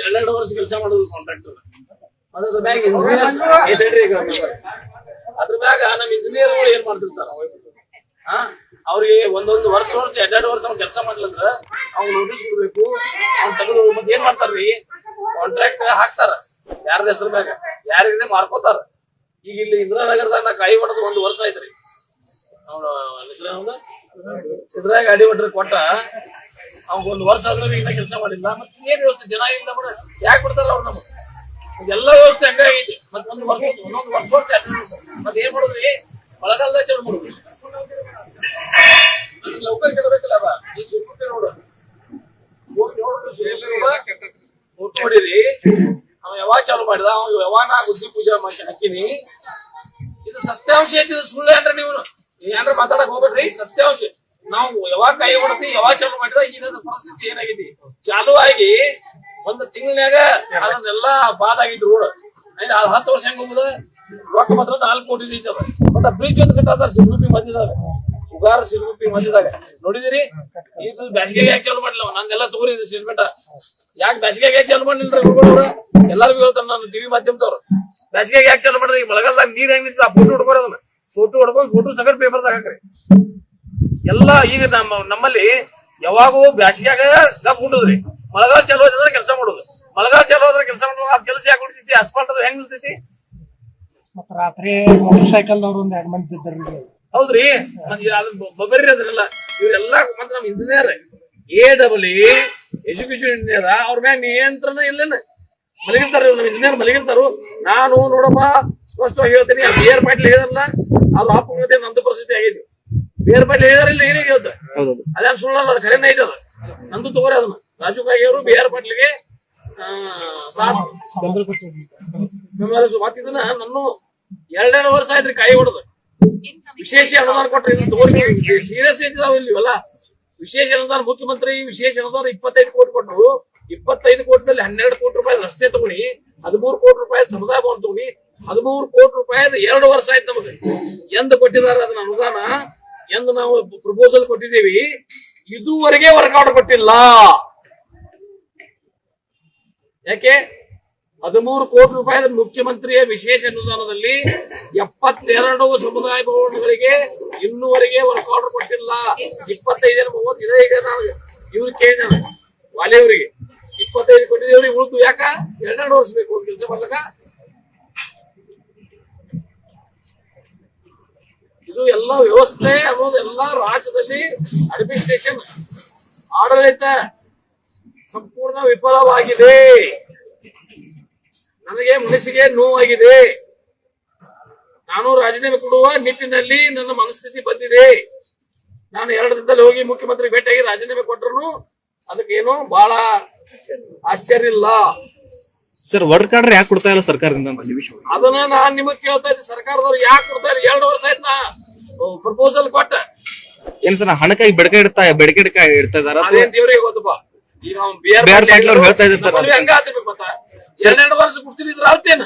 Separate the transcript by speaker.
Speaker 1: ಎರಡೆರಡು ವರ್ಷ ಕೆಲಸ ಮಾಡೋದು ಕಾಂಟ್ರಾಕ್ಟರ್ ಅದ್ರ ಮ್ಯಾಗ ಇಂಜಿನಿಯರ್ಸ್ ಅದ್ರ ಮ್ಯಾಗ. ನಮ್ ಇಂಜಿನಿಯರ್ಗಳು ಏನ್ ಮಾಡ್ತಿರ್ತಾರ ಹಾ? ಅವ್ರಿಗೆ ಒಂದೊಂದು ವರ್ಷ ವರ್ಷ ಎರಡೆರಡು ವರ್ಷ ಅವ್ನು ಕೆಲಸ ಮಾಡ್ಲಂದ್ರ ಅವ್ನು ನೋಟಿಸ್ ಕೊಡ್ಬೇಕು. ಅವ್ನು ತಗೊಂಡು ಮತ್ತೆ ಏನ್ ಮಾಡ್ತಾರ್ರಿ? ಕಾಂಟ್ರಾಕ್ಟ್ ಹಾಕ್ತಾರ. ಯಾರ ಹೆಸರ ಮ್ಯಾಗ? ಯಾರಿಗೆ ಮಾರ್ಕೋತಾರ. ಈಗ ಇಲ್ಲಿ ಇಂದಿರಾನಗರದಾಗ ನಾ ಕಾಯಿ ಹೊಡೆದು ಒಂದು ವರ್ಷ ಐತ್ರಿ ಅವನು? ಸಿದ್ದರಾಯ ಗಾಡಿ ಹೊಡ್ರಿ ಕೊಟ್ಟ. ಅವ್ನ ಒಂದು ವರ್ಷ ಆದ್ರೂ ಇನ್ನ ಕೆಲಸ ಮಾಡಿಲ್ಲ. ಮತ್ತೆ ಏನ್ ವ್ಯವಸ್ಥೆ? ಜನ ಇಲ್ಲ ಬಿಡ ಯಾಕೆ ಬಿಡ್ತಾರಲ್ಲ ಅವ್ರು ನಮಗೆ? ಎಲ್ಲ ವ್ಯವಸ್ಥೆ ಹಂಗ ಐತಿ. ಮತ್ತೆ ಒಂದು ವರ್ಷ ಒಂದೊಂದು ವರ್ಷ ವರ್ಷ ಮತ್ತೆ ಏನ್ ಮಾಡುದ್ರಿ? ಮಳೆಗಾಲದಾಗ ಚಲೋ ಮಾಡುದು. ಅದ್ರ ಲೌಕರ್ ಕೆಡಬೇಕಲ್ಲ ಅವ. ಈ ಸುಮ್ಮನೆ ನೋಡು. ಅವ ಯಾವಾಗ ಚಾಲು ಮಾಡಿದ? ಅವ ಯಾವಾಗ ನಾ ಬುದ್ಧಿ ಪೂಜೆ ಮಾಡಿ ಹಾಕಿನಿ. ಇದು ಸತ್ಯಾಂಶ ಐತಿ, ಇದು ಸುಳ್ಳು ಏನ್ರ ನೀವು ಏನ್ರ ಮಾತಾಡಕ್ ಹೋಗ್ಬೇಡ್ರಿ. ಸತ್ಯಾಂಶ. ನಾವು ಯಾವಾಗ ಕೈ ಹೊಡ್ತೀವಿ, ಯಾವಾಗ ಚಾಲು ಮಾಡಿದ ಈಗ ಪರಿಸ್ಥಿತಿ ಏನಾಗಿದೆ? ಚಾಲು ಆಗಿ ಒಂದು ತಿಂಗಳನ್ಯಾಗ ಅದನ್ನೆಲ್ಲಾ ಬಾದ್ ಆಗಿದ್ರು ರೋಡ್ ಅದು ಹತ್ತು ವರ್ಷ ಹೆಂಗ್ ಹೋಗುದ? ರೊಕ್ಕ ಮಾತ್ರ ನಾಲ್ಕು ಕೋಟಿ ಮತ್ತ ಮತ್ತೆ ಬ್ರಿಡ್ಜ್ ಒಂದು ಕಟ್ಟಾರ ಸಿಗುಪಿ ಮಧ್ಯದಾಗ ಉಗಾರ ಸಿಗುಪಿ ಮಧ್ಯದಾಗ ನೋಡಿದಿರಿ? ಇದು ಬ್ಯಾಸಿಗೆ ಯಾಕೆ ಚಾಲು ಮಾಡಿಲ್ಲ ನಂದೆಲ್ಲ ತೋರಿ ಸಿಮೆಂಟ. ಯಾಕೆ ಬ್ಯಾಸಿಗೆ ಯಾಕೆ ಚಾಲು ಮಾಡಿಲ್ರಿ ಹುಡುಗರು ಎಲ್ಲರಿಗೂ ಹೇಳ್ತಾರೆ ನಾನು ಟಿವಿ ಮಾಧ್ಯಮದವ್ರು. ಬ್ಯಾಸಿಗೆ ಯಾಕೆ ಚಾಲು ಮಾಡ್ರಿ ಈ ಮಳೆಗಾಲದಾಗ ನೀರ್ ಹೆಂಗ್ ನಿಂತ ಫೋಟೋ ಹೊಡ್ಕೋರಿ ಫೋಟೋ ಹೊಡ್ಕೊಂಡು ಫೋಟೋ ಸಗಟ್ ಪೇಪರ್ದಾಗ ಹಾಕ್ರಿ. ಎಲ್ಲ ಈಗ ನಮ್ಮ ನಮ್ಮಲ್ಲಿ ಯಾವಾಗೂ ಬ್ಯಾಸಿಗ್ಯಾಗ ಗಪ್ ಹುಟ್ಟುದ್ರಿ ಮಳೆಗಾಲ ಚಲೋ ಅಂದ್ರೆ ಕೆಲಸ ಮಾಡೋದು. ಮಳೆಗಾಲ ಚಲೋ ಆದ್ರೆ ಕೆಲಸ ಮಾಡೋದು ಅದ್ ಕೆಲಸ ಯಾಕೆ ಉಳಿತೈತಿ? ಅಸ್ಫಾಲ್ಟ್ ಅದು ಹೆಂಗ್ ನಿಲ್ತೈತಿ
Speaker 2: ಮತ್ತ ರಾತ್ರಿ ಮೋಟರ್ ಸೈಕಲ್ ಅವ್ರು ಒಂದ್ ಎರಡ್ ಮಂದಿ ಬಿದ್ದರ್ರಿ
Speaker 1: ಹೌದ್ರಿ? ಬಬರಿ ಅದ್ರೆಲ್ಲ. ಇವರೆಲ್ಲ ಮತ್ತೆ ನಮ್ engineer A double education engineer ಅವ್ರ ಮ್ಯಾಗ ನಿಯಂತ್ರಣ ಇಲ್ಲೇನ? ಮಲಗಿರ್ತಾರ ನಮ್ ಇಂಜಿನಿಯರ್ ಮಲಗಿರ್ತಾರು. ನಾನು ನೋಡಪ್ಪ ಸ್ಪಷ್ಟವಾಗಿ ಹೇಳ್ತೀನಿ ಬಿ ಆರ್ ಪಾಟೀಲ್ ಹೇಳಿದ್ರಲ್ಲ ಅವ್ರ ಅಪ್ಪ ನಂದು ಪರಿಸ್ಥಿತಿ ಆಗೈತಿ ಬಿ ಆರ್ ಪಾಟೀಲ್ ಹೇಳಿದಾರಿಲ್ಲ ಏನೇ ಹೇಳ್ತಾರೆ ಅದೇ ಸುಳ್ಳಲ್ಲ ಅದು ಖರೇನ ಐತೆ ಅದು. ನಂದು ತಗೋರಿ ಅದನ್ನ. ರಾಜು ಕಾಗಿ ಅವರು ಬಿ ಆರ್ ಪಾಟೀಲ್ಗೆ ಇದನ್ನ ನಾನು ಎರಡೆರಡು ವರ್ಷ ಆಯ್ತ್ರಿ ಕಾಯಿ ಹೊಡೆದು. ವಿಶೇಷ ಅನುದಾನ ಕೊಟ್ರಿ ಸೀರಿಯಸ್ ಐತಿದಾವ ಇಲ್ಲಿ ಇವೆಲ್ಲ ವಿಶೇಷ ಅನುದಾನ ಮುಖ್ಯಮಂತ್ರಿ ವಿಶೇಷ ಅನುದಾನ ಇಪ್ಪತ್ತೈದು ಕೋಟಿ ಕೊಟ್ಟರು. ಇಪ್ಪತ್ತೈದು ಕೋಟಿದಲ್ಲಿ ಹನ್ನೆರಡು ಕೋಟಿ ರೂಪಾಯಿ ರಸ್ತೆ ತಗೋಣಿ ಹದಿಮೂರು ಕೋಟಿ ರೂಪಾಯಿ ಸಮುದಾಯ ಭವನ ತಗೊಳ್ಳಿ ಹದಿಮೂರು ಕೋಟಿ ರೂಪಾಯಿ ಎರಡು ವರ್ಷ ಆಯ್ತು ನಮಗೆ. ಎಂದ ಕೊಟ್ಟಿದ್ದಾರೆ ಅದನ್ನ ಅನುದಾನ? ಎಂದು ನಾವು ಪ್ರಪೋಸಲ್ ಕೊಟ್ಟಿದ್ದೀವಿ, ಇದುವರೆಗೆ ವರ್ಕೌಟ್ ಕೊಟ್ಟಿಲ್ಲ. ಯಾಕೆ? ಹದಿಮೂರು ಕೋಟಿ ರೂಪಾಯಿ ಮುಖ್ಯಮಂತ್ರಿಯ ವಿಶೇಷ ಅನುದಾನದಲ್ಲಿ ಎಪ್ಪತ್ತೆರಡು ಸಮುದಾಯ ಭವನಗಳಿಗೆ ಇನ್ನೂವರೆಗೆ ವರ್ಕ್ ಆರ್ಡರ್ ಕೊಟ್ಟಿಲ್ಲ. ಇಪ್ಪತ್ತೈದು ಮೂವತ್ತು, ಇದೆ ಈಗ ನಾವು ಇವ್ರು ಕೇಳಿದ ವಾಲೆಯವರಿಗೆ. ಇಪ್ಪತ್ತೈದು ಕೊಟ್ಟಿದ್ದೇವ್ರಿಗೆ ಉಳಿದು ಯಾಕ? ಎರಡೆರಡು ವರ್ಷ ಬೇಕು ಕೆಲಸ ಮಾಡ್ಲಕ್ಕ. ಇದು ಎಲ್ಲ ವ್ಯವಸ್ಥೆ ಅನ್ನೋದು ಎಲ್ಲ ರಾಜ್ಯದಲ್ಲಿ ಅಡ್ಮಿನಿಸ್ಟ್ರೇಷನ್ ಆಡಳಿತ ಸಂಪೂರ್ಣ ವಿಫಲವಾಗಿದೆ. ನನಗೆ ಮನಸ್ಸಿಗೆ ನೋವಾಗಿದೆ. ನಾನು ರಾಜೀನಾಮೆ ಕೊಡುವ ನಿಟ್ಟಿನಲ್ಲಿ ನನ್ನ ಮನಸ್ಥಿತಿ ಬಂದಿದೆ. ನಾನು ಎರಡು ದಿನದಲ್ಲಿ ಹೋಗಿ ಮುಖ್ಯಮಂತ್ರಿ ಭೇಟಿಯಾಗಿ ರಾಜೀನಾಮೆ ಕೊಟ್ಟರು ಅದಕ್ಕೇನು ಬಹಳ ಆಶ್ಚರ್ಯ ಇಲ್ಲ.
Speaker 3: ಸರ್ ವರ್ಡ್ ಕಾರ್ಡ್ ಯಾಕೆ ಕೊಡ್ತಾ ಇಲ್ಲ ಸರ್ಕಾರದಿಂದ ಅಂತ?
Speaker 1: ಅದನ್ನ ನಾನ್ ನಿಮಗ್ ಕೇಳ್ತಾ ಇದ್ದೀನಿ. ಸರ್ಕಾರದವ್ರು ಯಾಕೆ ಕೊಡ್ತಾ ಇಲ್ಲ? ಎರಡು ವರ್ಷ ಆಯ್ತು ನಾ ಪ್ರಪೋಸಲ್ ಕೊಟ್ಟ.
Speaker 3: ಏನ್ ಸರ್ ಹಣಕಾಯಿ ಬೆಡಕೆ ಇಡ್ತಾ ಬೆಡಕೆ ಇಡ್ಕ ಇಡ್ತಾ ಇದಾರ
Speaker 1: ಅದೇನ್ ದೇವ್ರಿಗೆ ಗೊತ್ತಪ್ಪ? ಈಗ ಅವ್ನ್
Speaker 3: ಬಿ ಆರ್ ಪಾಟೀಲ್ ಅವ್ರು ಹೇಳ್ತಾ ಇದ್ದಾರೆ ಸರ್
Speaker 1: ನಮ್ಮಲ್ಲಿ ಹಂಗ ಆತಿರ್ಬೇಕು ಮತ್ತ ಎರಡೆರಡು ವರ್ಷ ಕೊಡ್ತಿದ್ರ ಅರ್ಥೇನ